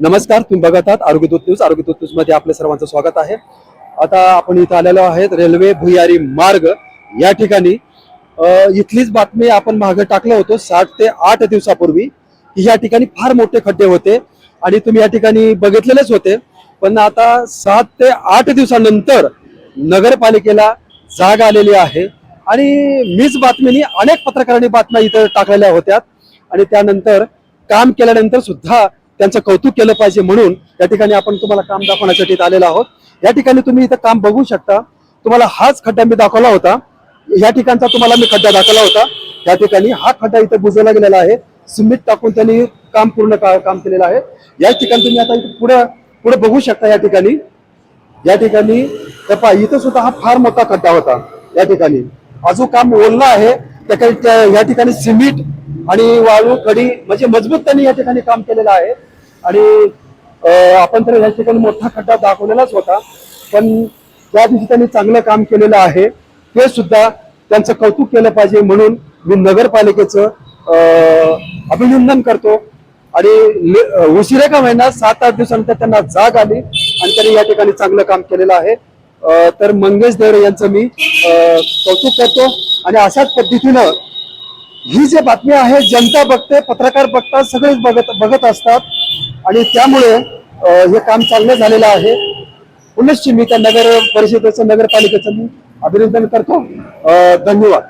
नमस्कार तुम्ही बघत आहात आरोग्य दूत न्यूज. आरोग्य दूत न्यूजमध्ये आपल्या सर्वांचं स्वागत आहे. आता आपण इथं आलेलो आहेत रेल्वे भुयारी मार्ग. या ठिकाणी इथलीच बातमी आपण मागे टाकलं होतो साठ ते आठ दिवसापूर्वी की या ठिकाणी फार मोठे खड्डे होते आणि तुम्ही या ठिकाणी बघितलेलेच होते. पण आता सात ते आठ दिवसानंतर नगरपालिकेला जाग आलेली आहे आणि मीच बातमीनी अनेक पत्रकारांनी बातम्या इथं टाकलेल्या होत्या. आणि त्यानंतर काम केल्यानंतर सुद्धा त्यांचं कौतुक केलं पाहिजे म्हणून या ठिकाणी आपण तुम्हाला काम दाखवण्यासाठी आलेलो आहोत. या ठिकाणी तुम्ही इथं काम बघू शकता. तुम्हाला हाच खड्डा मी दाखवला होता. या ठिकाणचा तुम्हाला मी खड्डा दाखवला होता. या ठिकाणी हा खड्डा इथं बुजवला गेलेला आहे. सिमेंट टाकून त्यांनी काम पूर्ण का- काम केलेलं आहे. या ठिकाणी तुम्ही आता इथं पुढे पुढे बघू शकता या ठिकाणी. या ठिकाणी इथं सुद्धा हा फार मोठा खड्डा होता. या ठिकाणी. अजून काम ओलला आहे त्या काही- त्या- या ठिकाणी सिमेंट आणि वाळू खडी म्हणजे मजबूत त्यांनी या ठिकाणी काम केलेलं आहे. आणि आपण तर या ठिकाणी मोठा खड्डा दाखवलेलाच होता. पण त्या दिवशी त्यांनी चांगलं काम केलेलं आहे ते सुद्धा त्यांचं कौतुक केलं पाहिजे म्हणून मी नगरपालिकेचं अभिनंदन करतो. आणि उशिरा का महिना सात आठ दिवसानंतर त्यांना जाग आली आणि त्यांनी या ठिकाणी चांगलं काम केलेलं आहे. तर मंगेश देवरे यांचं मी कौतुक करतो. आणि अशाच पद्धतीनं ही जे बातमी आहे जनता बघते पत्रकार बघतात सगळेच बघत बघत असतात. आणि त्यामुळे हे काम चांगलं झालेलं आहे. पुनश्च मी त्या नगर परिषदेचं नगरपालिकेचं मी अभिनंदन करतो. धन्यवाद.